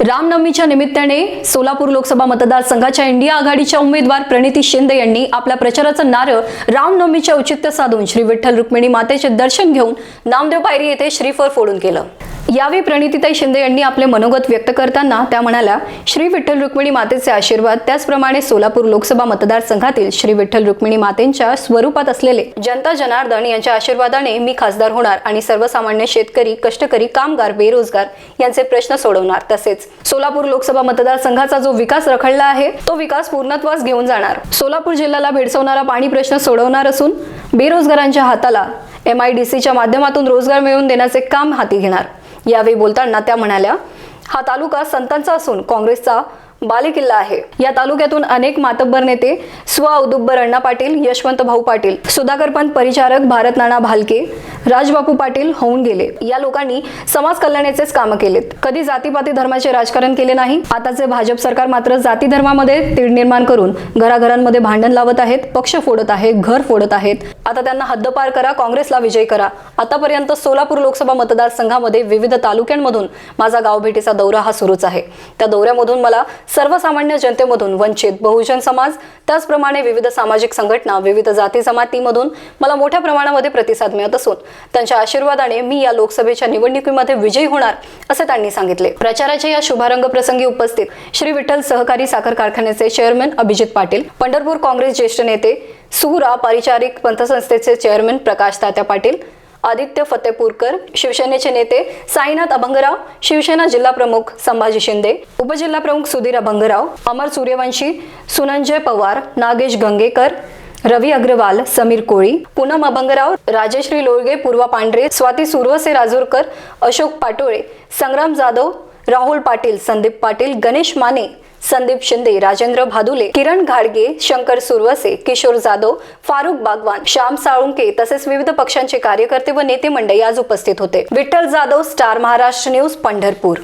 रामनवमीच्या निमित्ताने सोलापूर लोकसभा मतदारसंघाच्या इंडिया आघाडीच्या उमेदवार प्रणिती शिंदे यांनी आपल्या प्रचाराचं नारळ रामनवमीच्या औचित्य साधून श्री विठ्ठल रुक्मिणी मातेचे दर्शन घेऊन नामदेव पायरी येथे श्रीफळ फोडून केलं. यावेळी प्रणितीताई शिंदे यांनी आपले मनोगत व्यक्त करताना त्या म्हणाल्या श्री विठ्ठल रुक्मिणी मातेचे आशीर्वाद त्याचप्रमाणे सोलापूर लोकसभा मतदारसंघातील श्री विठ्ठल रुक्मिणी मातेंच्या स्वरूपात असलेले जनता जनार्दन यांच्या आशीर्वादाने मी खासदार होणार आणि सर्वसामान्य शेतकरी कष्टकरी कामगार बेरोजगार यांचे प्रश्न सोडवणार. तसेच सोलापूर लोकसभा मतदारसंघाचा जो विकास रखडला आहे तो विकास पूर्णत्वास घेऊन जाणार. सोलापूर जिल्ह्याला भेडसवणारा पाणी प्रश्न सोडवणार असून बेरोजगारांच्या हाताला एम आय डी सीच्या माध्यमातून रोजगार मिळवून देण्याचे काम हाती घेणार. यावेळी बोलताना त्या म्हणाल्या हा तालुका संतांचा असून काँग्रेसचा बालेकिल्ला आहे. या तालुक्यातून अनेक मातब्बर नेते स्व औदुब्बर अण्णा पाटील यशवंत भाऊ पाटील सुधाकर पंत परिचारक भारत नाना भालके राजबापू पाटील होऊन गेले. या लोकांनी समाज कल्याणाचेच कामं केलेत. कधी जातीपाती धर्माचे राजकारण केले नाही आताचे भाजप सरकार मात्र जाती धर्मामध्ये तीड निर्माण करून घराघरांमध्ये भांडण लावत आहेत पक्ष फोडत आहेत घर फोडत आहेत. आता त्यांना हद्दपार करा काँग्रेसला विजय करा. आतापर्यंत सोलापूर लोकसभा मतदारसंघामध्ये विविध तालुक्यांमधून माझा गावभेटीचा दौरा हा सुरूच आहे. त्या दौऱ्यामधून मला सर्वसामान्य जनतेमधून वंचित बहुजन समाज त्याचप्रमाणे विविध सामाजिक संघटना विविध जाती जमातीमधून मला मोठ्या प्रमाणामध्ये प्रतिसाद मिळत असून त्यांच्या आशीर्वादाने मी या लोकसभेच्या निवडणुकीमध्ये विजयी होणार असे त्यांनी सांगितले. प्रचाराच्या या शुभारंभ प्रसंगी उपस्थित श्री विठ्ठल सहकारी साखर कारखान्याचे चेअरमन अभिजित पाटील पंढरपूर काँग्रेस ज्येष्ठ नेते सुरा पारिचारिक पंथसंस्थेचे चेअरमन प्रकाश तात्या पाटील आदित्य फतेपूरकर शिवसेनेचे नेते साईनाथ अभंगराव शिवसेना जिल्हा प्रमुख संभाजी शिंदे उपजिल्हा प्रमुख सुधीर अभंगराव अमर सूर्यवंशी सुनंजय पवार नागेश गंगेकर रवी अग्रवाल समीर कोळी पूनम अभंगराव राजश्री लोळगे पूर्वा पांढरे स्वाती सुरवसे राजूरकर अशोक पाटोळे संग्राम जाधव राहुल पाटील संदीप पाटील गणेश माने संदीप शिंदे राजेंद्र भादुले किरण घाडगे शंकर सुरवसे किशोर जाधव फारुख बागवान श्याम साळुंके तसेच विविध पक्षांचे कार्यकर्ते व नेते मंडळी आज उपस्थित होते. Vitthal Jadhav Star Maharashtra News Pandharpur.